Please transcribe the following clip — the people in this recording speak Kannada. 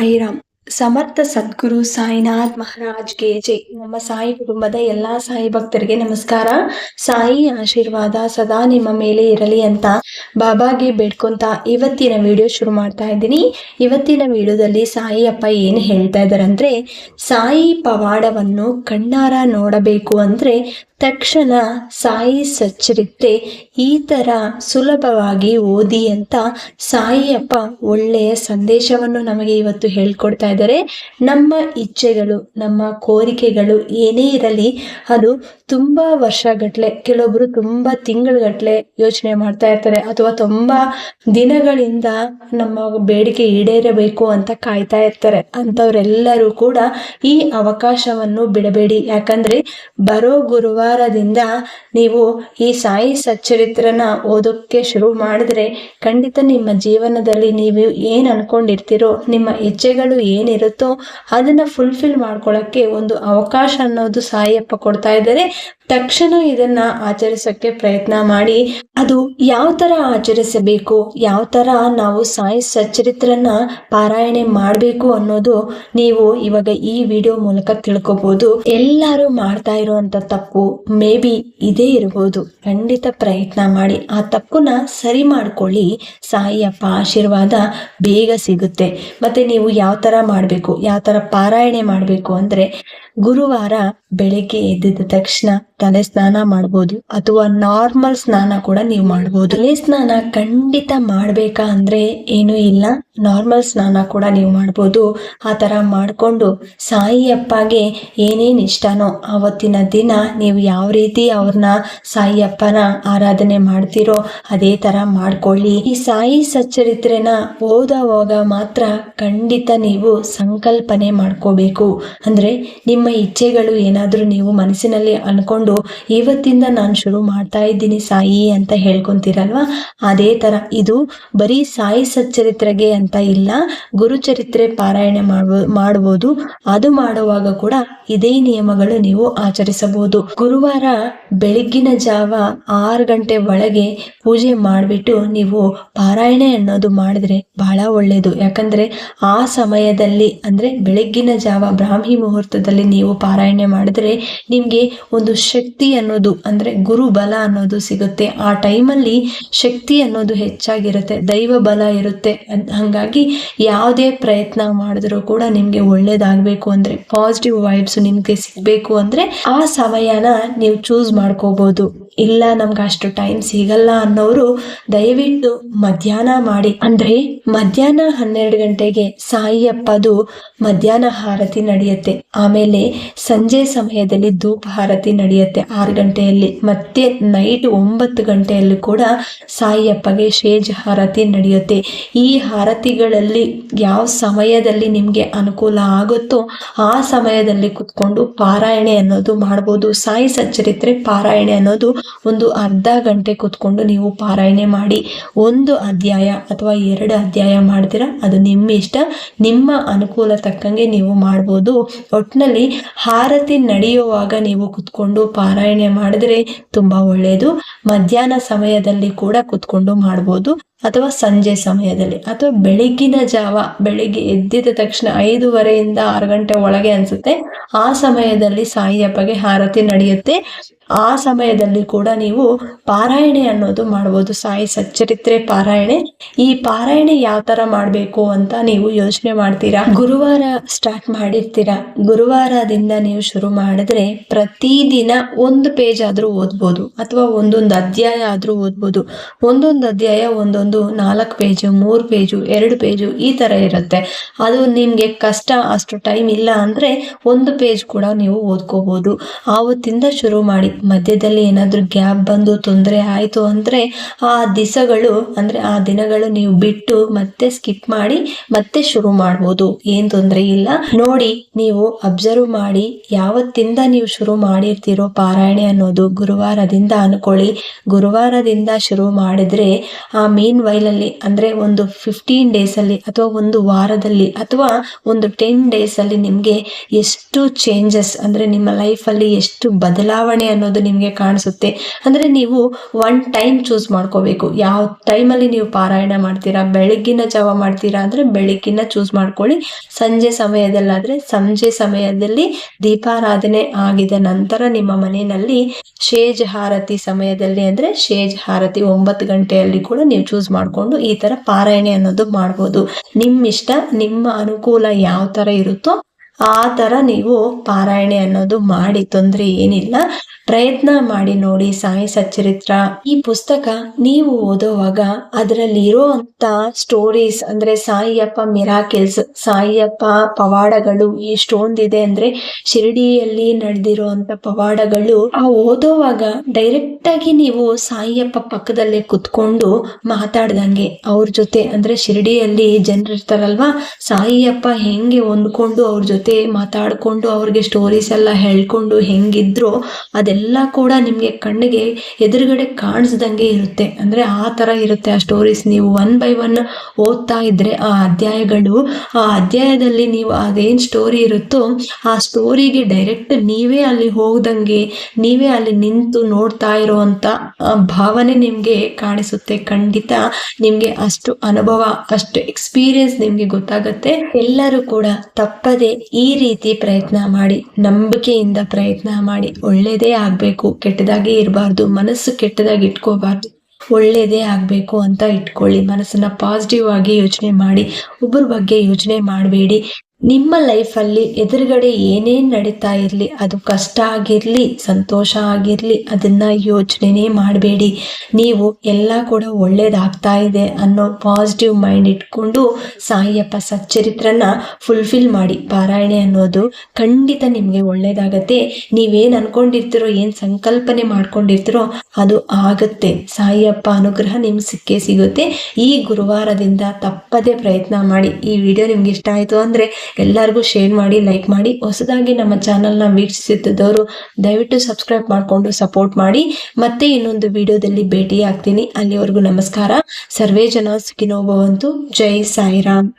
ಸಾಯಿರಾಮ್ ಸಮರ್ಥ ಸದ್ಗುರು ಸಾಯಿನಾಥ್ ಮಹಾರಾಜ್ಗೆ ಜೈ. ನಮ್ಮ ಸಾಯಿ ಕುಟುಂಬದ ಎಲ್ಲಾ ಸಾಯಿ ಭಕ್ತರಿಗೆ ನಮಸ್ಕಾರ. ಸಾಯಿ ಆಶೀರ್ವಾದ ಸದಾ ನಿಮ್ಮ ಮೇಲೆ ಇರಲಿ ಅಂತ ಬಾಬಾಗೆ ಬೇಡ್ಕೊಂತ ಇವತ್ತಿನ ವಿಡಿಯೋ ಶುರು ಮಾಡ್ತಾ ಇದ್ದೀನಿ. ಇವತ್ತಿನ ವಿಡಿಯೋದಲ್ಲಿ ಸಾಯಿ ಅಪ್ಪ ಏನು ಹೇಳ್ತಾ ಇದ್ದಾರೆ ಅಂದ್ರೆ, ಸಾಯಿ ಪವಾಡವನ್ನು ಕಣ್ಣಾರ ನೋಡಬೇಕು ಅಂದ್ರೆ ತಕ್ಷಣ ಸಾಯಿ ಸಚ್ಚರಿತ್ರೆ ಈ ತರ ಸುಲಭವಾಗಿ ಓದಿ ಅಂತ ಸಾಯಿಯಪ್ಪ ಒಳ್ಳೆಯ ಸಂದೇಶವನ್ನು ನಮಗೆ ಇವತ್ತು ಹೇಳ್ಕೊಡ್ತಾ ಇದ್ದಾರೆ. ನಮ್ಮ ಇಚ್ಛೆಗಳು, ನಮ್ಮ ಕೋರಿಕೆಗಳು ಏನೇ ಇರಲಿ, ಅದು ತುಂಬ ವರ್ಷಗಟ್ಟಲೆ ಕೆಲವೊಬ್ರು ತುಂಬ ತಿಂಗಳುಗಟ್ಟಲೆ ಯೋಚನೆ ಮಾಡ್ತಾ ಇರ್ತಾರೆ. ಅಥವಾ ತುಂಬ ದಿನಗಳಿಂದ ನಮ್ಮ ಬೇಡಿಕೆ ಈಡೇರಬೇಕು ಅಂತ ಕಾಯ್ತಾ ಇರ್ತಾರೆ. ಅಂಥವರೆಲ್ಲರೂ ಕೂಡ ಈ ಅವಕಾಶವನ್ನು ಬಿಡಬೇಡಿ. ಯಾಕಂದ್ರೆ ಬರೋ ಗುರುವಾರದಿಂದ ನೀವು ಈ ಸಾಯಿ ಸಚ್ಚರಿತ್ರನ ಓದೋಕ್ಕೆ ಶುರು ಮಾಡಿದ್ರೆ ಖಂಡಿತ ನಿಮ್ಮ ಜೀವನದಲ್ಲಿ ನೀವು ಏನು ಅನ್ಕೊಂಡಿರ್ತೀರೋ, ನಿಮ್ಮ ಇಚ್ಛೆಗಳು ಏನಿರುತ್ತೋ ಅದನ್ನ ಫುಲ್ಫಿಲ್ ಮಾಡ್ಕೊಳ್ಳೋಕ್ಕೆ ಒಂದು ಅವಕಾಶ ಅನ್ನೋದು ಸಾಯಿಯಪ್ಪ ಕೊಡ್ತಾ ಇದ್ದಾರೆ. ತಕ್ಷಣ ಇದನ್ನ ಆಚರಿಸೋಕ್ಕೆ ಪ್ರಯತ್ನ ಮಾಡಿ, ಅದು ಯಾವ ತರ ಆಚರಿಸಬೇಕು, ಯಾವ ತರ ನಾವು ಸಾಯಿ ಸಚ್ಚರಿತ್ರನ್ನ ಪಾರಾಯಣೆ ಮಾಡಬೇಕು ಅನ್ನೋದು ನೀವು ಇವಾಗ ಈ ವಿಡಿಯೋ ಮೂಲಕ ತಿಳ್ಕೊಬಹುದು ಎಲ್ಲರೂ ಮಾಡ್ತಾ ಇರುವಂತ ತಪ್ಪು ಮೇ ಬಿ ಇದೇ ಇರಬಹುದು ಖಂಡಿತ ಪ್ರಯತ್ನ ಮಾಡಿ, ಆ ತಪ್ಪನ್ನ ಸರಿ ಮಾಡ್ಕೊಳ್ಳಿ. ಸಾಯಿಯಪ್ಪ ಆಶೀರ್ವಾದ ಬೇಗ ಸಿಗುತ್ತೆ. ಮತ್ತೆ ನೀವು ಯಾವ ತರ ಮಾಡಬೇಕು, ಯಾವ ತರ ಪಾರಾಯಣೆ ಮಾಡಬೇಕು ಅಂದ್ರೆ ಗುರುವಾರ ಬೆಳಿಗ್ಗೆ ಎದ್ದಿದ ತಕ್ಷಣ ತಲೆ ಸ್ನಾನ ಮಾಡ್ಬೋದು ಅಥವಾ ನಾರ್ಮಲ್ ಸ್ನಾನ ಕೂಡ ನೀವು ಮಾಡ್ಬೋದು. ತಲೆ ಸ್ನಾನ ಖಂಡಿತ ಮಾಡ್ಬೇಕಾ ಅಂದ್ರೆ ಏನು ಇಲ್ಲ. ನಾರ್ಮಲ್ ಸ್ನಾನ ಕೂಡ ನೀವು ಮಾಡ್ಬೋದು. ಆ ತರ ಮಾಡ್ಕೊಂಡು ಸಾಯಿ ಅಪ್ಪಗೆ ಏನೇನ್ ಇಷ್ಟನೋ ಅವತ್ತಿನ ದಿನ ನೀವು ಯಾವ ರೀತಿ ಅವ್ರನ್ನ ಸಾಯಿ ಅಪ್ಪನ ಆರಾಧನೆ ಮಾಡ್ತೀರೋ ಅದೇ ತರ ಮಾಡ್ಕೊಳ್ಳಿ. ಈ ಸಾಯಿ ಸಚ್ಚರಿತ್ರೆನ ಓದೋವಾಗ ಮಾತ್ರ ಖಂಡಿತ ನೀವು ಸಂಕಲ್ಪನೆ ಮಾಡ್ಕೋಬೇಕು. ಅಂದ್ರೆ ನಿಮ್ಮ ಇಚ್ಛೆಗಳು ಏನಾದ್ರೂ ನೀವು ಮನಸ್ಸಿನಲ್ಲಿ ಅನ್ಕೊಂಡು ಇವತ್ತಿಂದ ನಾನು ಶುರು ಮಾಡ್ತಾ ಇದ್ದೀನಿ ಸಾಯಿ ಅಂತ ಹೇಳ್ಕೊಂತೀರಲ್ವಾ? ಅದೇ ತರ, ಇದು ಬರೀ ಸಾಯಿ ಸಚ್ಚರಿತ್ರೆಗೆ ಅಂತ ಇಲ್ಲ ಗುರುಚರಿತ್ರೆ ಪಾರಾಯಣ ಮಾಡ್ಬೋ, ಮಾಡ್ಬೋದು. ಅದು ಮಾಡುವಾಗ ಕೂಡ ಇದೇ ನಿಯಮಗಳು ನೀವು ಆಚರಿಸಬಹುದು. ಗುರುವಾರ ಬೆಳಗ್ಗಿನ ಜಾವ ಆರು ಗಂಟೆ ಒಳಗೆ ಪೂಜೆ ಮಾಡಿಬಿಟ್ಟು ನೀವು ಪಾರಾಯಣೆ ಅನ್ನೋದು ಮಾಡಿದ್ರೆ ಬಹಳ ಒಳ್ಳೆಯದು ಯಾಕಂದ್ರೆ ಆ ಸಮಯದಲ್ಲಿ, ಅಂದ್ರೆ ಬೆಳಗ್ಗಿನ ಜಾವ ಬ್ರಾಹ್ಮಿ ಮುಹೂರ್ತದಲ್ಲಿ ನೀವು ಪಾರಾಯಣೆ ಮಾಡಿದ್ರೆ ನಿಮ್ಗೆ ಒಂದು ಅನ್ನೋದು, ಅಂದ್ರೆ ಗುರು ಬಲ ಅನ್ನೋದು ಸಿಗುತ್ತೆ. ಆ ಟೈಮಲ್ಲಿ ಶಕ್ತಿ ಅನ್ನೋದು ಹೆಚ್ಚಾಗಿರುತ್ತೆ, ದೈವ ಬಲ ಇರುತ್ತೆ. ಹಾಗಾಗಿ ಯಾವುದೇ ಪ್ರಯತ್ನ ಮಾಡಿದ್ರು ಕೂಡ ನಿಮ್ಗೆ ಒಳ್ಳೇದಾಗ್ಬೇಕು ಅಂದ್ರೆ ಪಾಸಿಟಿವ್ ವೈಬ್ಸ್ ನಿಮ್ಗೆ ಸಿಗ್ಬೇಕು ಅಂದ್ರೆ ಆ ಸಮಯನ ನೀವು ಚೂಸ್ ಮಾಡ್ಕೋಬಹುದು ಇಲ್ಲ, ನಮ್ಗೆ ಅಷ್ಟು ಟೈಮ್ ಸಿಗಲ್ಲ ಅನ್ನೋರು ದಯವಿಟ್ಟು ಮಧ್ಯಾಹ್ನ ಮಾಡಿ. ಅಂದ್ರೆ ಮಧ್ಯಾಹ್ನ ಹನ್ನೆರಡು ಗಂಟೆಗೆ ಸಾಯಿಯಪ್ಪದು ಮಧ್ಯಾಹ್ನ ಹಾರತಿ ನಡೆಯುತ್ತೆ. ಆಮೇಲೆ ಸಂಜೆ ಸಮಯದಲ್ಲಿ ಧೂಪ ಹಾರತಿ ನಡೆಯುತ್ತೆ. ಆರು ಗಂಟೆಯಲ್ಲಿ ಮತ್ತೆ ನೈಟ್ ಒಂಬತ್ತು ಗಂಟೆಯಲ್ಲಿ ಕೂಡ ಸಾಯಿಯಪ್ಪಗೆ ಶೇಜ್ ಹಾರತಿ ನಡೆಯುತ್ತೆ. ಈ ಹಾರತಿಗಳಲ್ಲಿ ಯಾವ ಸಮಯದಲ್ಲಿ ನಿಮ್ಗೆ ಅನುಕೂಲ ಆಗುತ್ತೋ ಆ ಸಮಯದಲ್ಲಿ ಕುತ್ಕೊಂಡು ಪಾರಾಯಣೆ ಅನ್ನೋದು ಮಾಡ್ಬೋದು. ಸಾಯಿ ಸಚ್ಚರಿತ್ರೆ ಪಾರಾಯಣೆ ಅನ್ನೋದು ಒಂದು ಅರ್ಧ ಗಂಟೆ ಕುತ್ಕೊಂಡು ನೀವು ಪಾರಾಯಣೆ ಮಾಡಿ ಒಂದು ಅಧ್ಯಾಯ ಅಥವಾ ಎರಡು ಅಧ್ಯಾಯ ಮಾಡ್ತೀರಾ, ಅದು ನಿಮ್ಮ ಇಷ್ಟ. ನಿಮ್ಮ ಅನುಕೂಲ ತಕ್ಕಂಗೆ ನೀವು ಮಾಡ್ಬೋದು. ಒಟ್ಟಿನಲ್ಲಿ ಹಾರತಿ ನಡೆಯುವಾಗ ನೀವು ಕುತ್ಕೊಂಡು ಪಾರಾಯಣೆ ಮಾಡಿದ್ರೆ ತುಂಬಾ ಒಳ್ಳೆಯದು ಮಧ್ಯಾಹ್ನ ಸಮಯದಲ್ಲಿ ಕೂಡ ಕುತ್ಕೊಂಡು ಮಾಡ್ಬೋದು. ಅಥವಾ ಸಂಜೆ ಸಮಯದಲ್ಲಿ ಅಥವಾ ಬೆಳಗ್ಗಿನ ಜಾವ, ಬೆಳಿಗ್ಗೆ ಎದ್ದಿದ ತಕ್ಷಣ ಐದೂವರೆಯಿಂದ ಆರು ಗಂಟೆ ಒಳಗೆ ಅನ್ಸುತ್ತೆ. ಆ ಸಮಯದಲ್ಲಿ ಸಾಯಿ ಅಪ್ಪಗೆ ಹಾರತಿ ನಡೆಯುತ್ತೆ. ಆ ಸಮಯದಲ್ಲಿ ಕೂಡ ನೀವು ಪಾರಾಯಣೆ ಅನ್ನೋದು ಮಾಡ್ಬೋದು. ಸಾಯಿ ಸಚ್ಚರಿತ್ರೆ ಪಾರಾಯಣೆ. ಈ ಪಾರಾಯಣೆ ಯಾವ ತರ ಮಾಡಬೇಕು ಅಂತ ನೀವು ಯೋಚನೆ ಮಾಡ್ತೀರಾ? ಗುರುವಾರ ಸ್ಟಾರ್ಟ್ ಮಾಡಿರ್ತೀರಾ? ಗುರುವಾರದಿಂದ ನೀವು ಶುರು ಮಾಡಿದ್ರೆ ಪ್ರತಿದಿನ ಒಂದು ಪೇಜ್ ಆದ್ರೂ ಓದ್ಬೋದು. ಅಥವಾ ಒಂದೊಂದು ಅಧ್ಯಾಯ ಆದ್ರೂ ಓದ್ಬೋದು. ಒಂದೊಂದು ಅಧ್ಯಾಯ ಒಂದೊಂದು ನಾಲ್ಕು ಪೇಜು, ಮೂರು ಪೇಜು, ಎರಡು ಪೇಜು ಈ ತರ ಇರುತ್ತೆ. ಅದು ನಿಮಗೆ ಕಷ್ಟ, ಅಷ್ಟು ಟೈಮ್ ಇಲ್ಲ ಅಂದ್ರೆ ಒಂದು ಪೇಜ್ ಕೂಡ ನೀವು ಓದ್ಕೋಬಹುದು ಆವತ್ತಿಂದ ಶುರು ಮಾಡಿ, ಮಧ್ಯದಲ್ಲಿ ಏನಾದರೂ ಗ್ಯಾಪ್ ಬಂದು ತೊಂದರೆ ಆಯಿತು ಅಂದರೆ ಆ ದಿಸಗಳು, ಅಂದ್ರೆ ಆ ದಿನಗಳು ನೀವು ಬಿಟ್ಟು ಮತ್ತೆ ಸ್ಕಿಪ್ ಮಾಡಿ ಮತ್ತೆ ಶುರು ಮಾಡ್ಬೋದು. ಏನ್ ತೊಂದರೆ ಇಲ್ಲ. ನೋಡಿ, ನೀವು ಅಬ್ಸರ್ವ್ ಮಾಡಿ, ಯಾವತ್ತಿಂದ ನೀವು ಶುರು ಮಾಡಿರ್ತೀರೋ ಪಾರಾಯಣೆ ಅನ್ನೋದು ಗುರುವಾರದಿಂದ ಅನ್ಕೊಳ್ಳಿ. ಗುರುವಾರದಿಂದ ಶುರು ಮಾಡಿದ್ರೆ ಆ ಮೀನ್ ವೈಲಲ್ಲಿ ಅಂದ್ರೆ ಒಂದು ಫಿಫ್ಟೀನ್ ಡೇಸ್ ಅಲ್ಲಿ, ಅಥವಾ ಒಂದು ವಾರದಲ್ಲಿ, ಅಥವಾ ಒಂದು ಟೆನ್ ಡೇಸ್ ಅಲ್ಲಿ ನಿಮ್ಗೆ ಎಷ್ಟು ಚೇಂಜಸ್ ಅಂದ್ರೆ ನಿಮ್ಮ ಲೈಫ್ ಅಲ್ಲಿ ಎಷ್ಟು ಬದಲಾವಣೆ ಅನ್ನೋದು ಅನ್ನೋದು ನಿಮಗೆ ಕಾಣಿಸುತ್ತೆ. ಅಂದರೆ ನೀವು ಒನ್ ಟೈಮ್ ಚೂಸ್ ಮಾಡ್ಕೋಬೇಕು. ಯಾವ ಟೈಮಲ್ಲಿ ನೀವು ಪಾರಾಯಣ ಮಾಡ್ತೀರಾ, ಬೆಳಗ್ಗಿನ ಜಾವ ಮಾಡ್ತೀರಾ, ಅಂದರೆ ಬೆಳಗ್ಗಿನ ಚೂಸ್ ಮಾಡ್ಕೊಳ್ಳಿ. ಸಂಜೆ ಸಮಯದಲ್ಲಾದರೆ ಸಂಜೆ ಸಮಯದಲ್ಲಿ ದೀಪಾರಾಧನೆ ಆಗಿದ ನಂತರ ನಿಮ್ಮ ಮನೆಯಲ್ಲಿ ಶೇಜ್ ಹಾರತಿ ಸಮಯದಲ್ಲಿ, ಅಂದರೆ ಶೇಜ್ ಹಾರತಿ ಒಂಬತ್ತು ಗಂಟೆಯಲ್ಲಿ ಕೂಡ ನೀವು ಚೂಸ್ ಮಾಡಿಕೊಂಡು ಈ ತರ ಪಾರಾಯಣೆ ಅನ್ನೋದು ಮಾಡ್ಬೋದು. ನಿಮ್ಮ ಇಷ್ಟ ನಿಮ್ಮ ಅನುಕೂಲ ಯಾವ ತರ ಇರುತ್ತೋ ಆ ಥರ ನೀವು ಪಾರಾಯಣೆ ಅನ್ನೋದು ಮಾಡಿ ತೊಂದರೆ ಏನಿಲ್ಲ. ಪ್ರಯತ್ನ ಮಾಡಿ ನೋಡಿ ಸಾಯಿ ಸಚ್ಚರಿತ್ರ. ಈ ಪುಸ್ತಕ ನೀವು ಓದೋವಾಗ ಅದರಲ್ಲಿ ಅಂತ ಸ್ಟೋರೀಸ್ ಅಂದ್ರೆ ಸಾಯಿಯಪ್ಪ ಮಿರಾಕಿಲ್ಸ್ ಸಾಯಿಯಪ್ಪ ಪವಾಡಗಳು ಎಷ್ಟೊಂದಿದೆ ಅಂದ್ರೆ ಶಿರಡಿಯಲ್ಲಿ ನಡೆದಿರುವಂತ ಪವಾಡಗಳು. ಆ ಓದೋವಾಗ ಡೈರೆಕ್ಟ್ ಆಗಿ ನೀವು ಸಾಯಿಯಪ್ಪ ಪಕ್ಕದಲ್ಲೇ ಕುತ್ಕೊಂಡು ಮಾತಾಡ್ದಂಗೆ ಅವ್ರ ಜೊತೆ ಅಂದ್ರೆ ಶಿರಡಿಯಲ್ಲಿ ಜನರಿರ್ತಾರಲ್ವಾ, ಸಾಯಿಯಪ್ಪ ಹೆಂಗೆ ಹೊಂದ್ಕೊಂಡು ಅವ್ರ ಜೊತೆ ಮಾತಾಡ್ಕೊಂಡು ಅವ್ರಿಗೆ ಸ್ಟೋರೀಸ್ ಎಲ್ಲ ಹೇಳ್ಕೊಂಡು ಹೆಂಗಿದ್ರು ಅದೆಲ್ಲ ಕೂಡ ನಿಮಗೆ ಕಣ್ಣಿಗೆ ಎದುರುಗಡೆ ಕಾಣಿಸ್ದಂಗೆ ಇರುತ್ತೆ. ಅಂದ್ರೆ ಆ ಥರ ಇರುತ್ತೆ ಆ ಸ್ಟೋರೀಸ್ ನೀವು ಒನ್ ಬೈ ಒನ್ ಓದ್ತಾ ಇದ್ರೆ ಆ ಅಧ್ಯಾಯಗಳು, ಆ ಅಧ್ಯಾಯದಲ್ಲಿ ನೀವು ಅದೇನು ಸ್ಟೋರಿ ಇರುತ್ತೋ ಆ ಸ್ಟೋರಿಗೆ ಡೈರೆಕ್ಟ್ ನೀವೇ ಅಲ್ಲಿ ಹೋಗ್ದಂಗೆ, ನೀವೇ ಅಲ್ಲಿ ನಿಂತು ನೋಡ್ತಾ ಇರೋವಂಥ ಭಾವನೆ ನಿಮಗೆ ಕಾಣಿಸುತ್ತೆ. ಖಂಡಿತ ನಿಮಗೆ ಅಷ್ಟು ಅನುಭವ, ಅಷ್ಟು ಎಕ್ಸ್ಪೀರಿಯನ್ಸ್ ನಿಮಗೆ ಗೊತ್ತಾಗುತ್ತೆ. ಎಲ್ಲರೂ ಕೂಡ ತಪ್ಪದೆ ರೀತಿ ಪ್ರಯತ್ನ ಮಾಡಿ, ನಂಬಿಕೆಯಿಂದ ಪ್ರಯತ್ನ ಮಾಡಿ ಒಳ್ಳೇದೇ ಆಗಬೇಕು, ಕೆಟ್ಟದಾಗಿ ಇರಬಾರ್ದು, ಮನಸ್ಸು ಕೆಟ್ಟದಾಗಿ ಇಟ್ಕೋಬಾರ್ದು ಒಳ್ಳೇದೇ ಆಗಬೇಕು ಅಂತ ಇಟ್ಕೊಳ್ಳಿ, ಮನಸ್ಸನ್ನು ಪಾಸಿಟಿವ್ ಆಗಿ ಯೋಚನೆ ಮಾಡಿ, ಒಬ್ಬರ ಬಗ್ಗೆ ಯೋಚನೆ ಮಾಡಬೇಡಿ. ನಿಮ್ಮ ಲೈಫಲ್ಲಿ ಎದುರುಗಡೆ ಏನೇನು ನಡೀತಾ ಇರಲಿ, ಅದು ಕಷ್ಟ ಆಗಿರಲಿ, ಸಂತೋಷ ಆಗಿರಲಿ, ಅದನ್ನು ಯೋಚನೆನೇ ಮಾಡಬೇಡಿ. ನೀವು ಎಲ್ಲ ಕೂಡ ಒಳ್ಳೇದಾಗ್ತಾ ಇದೆ ಅನ್ನೋ ಪಾಸಿಟಿವ್ ಮೈಂಡ್ ಇಟ್ಕೊಂಡು ಸಾಯಿಯಪ್ಪ ಸಚ್ಚರಿತ್ರನ ಫುಲ್ಫಿಲ್ ಮಾಡಿ. ಪಾರಾಯಣೆ ಅನ್ನೋದು ಖಂಡಿತ ನಿಮಗೆ ಒಳ್ಳೇದಾಗತ್ತೆ. ನೀವೇನು ಅನ್ಕೊಂಡಿರ್ತೀರೋ, ಏನು ಸಂಕಲ್ಪನೆ ಮಾಡ್ಕೊಂಡಿರ್ತೀರೋ, ಅದು ಆಗುತ್ತೆ. ಸಾಯಿಯಪ್ಪ ಅನುಗ್ರಹ ನಿಮ್ಗೆ ಸಿಕ್ಕೇ ಸಿಗುತ್ತೆ. ಈ ಗುರುವಾರದಿಂದ ತಪ್ಪದೇ ಪ್ರಯತ್ನ ಮಾಡಿ. ಈ ವಿಡಿಯೋ ನಿಮ್ಗೆ ಇಷ್ಟ ಆಯಿತು ಅಂದರೆ ಎಲ್ಲರಿಗೂ ಶೇರ್ ಮಾಡಿ ಲೈಕ್ ಮಾಡಿ, ಹೊಸದಾಗಿ ನಮ್ಮ ಚಾನಲ್ನ ವೀಕ್ಷಿಸುತ್ತಿದ್ದವರು ದಯವಿಟ್ಟು ಸಬ್ಸ್ಕ್ರೈಬ್ ಮಾಡಿಕೊಂಡು ಸಪೋರ್ಟ್ ಮಾಡಿ. ಮತ್ತೆ ಇನ್ನೊಂದು ವಿಡಿಯೋದಲ್ಲಿ ಭೇಟಿ ಆಗ್ತೀನಿ ಅಲ್ಲಿವರೆಗೂ ನಮಸ್ಕಾರ. ಸರ್ವೇ ಜನ ಸುಖಿನೋಭವಂತು. ಜೈ ಸಾಯಿರಾಮ್.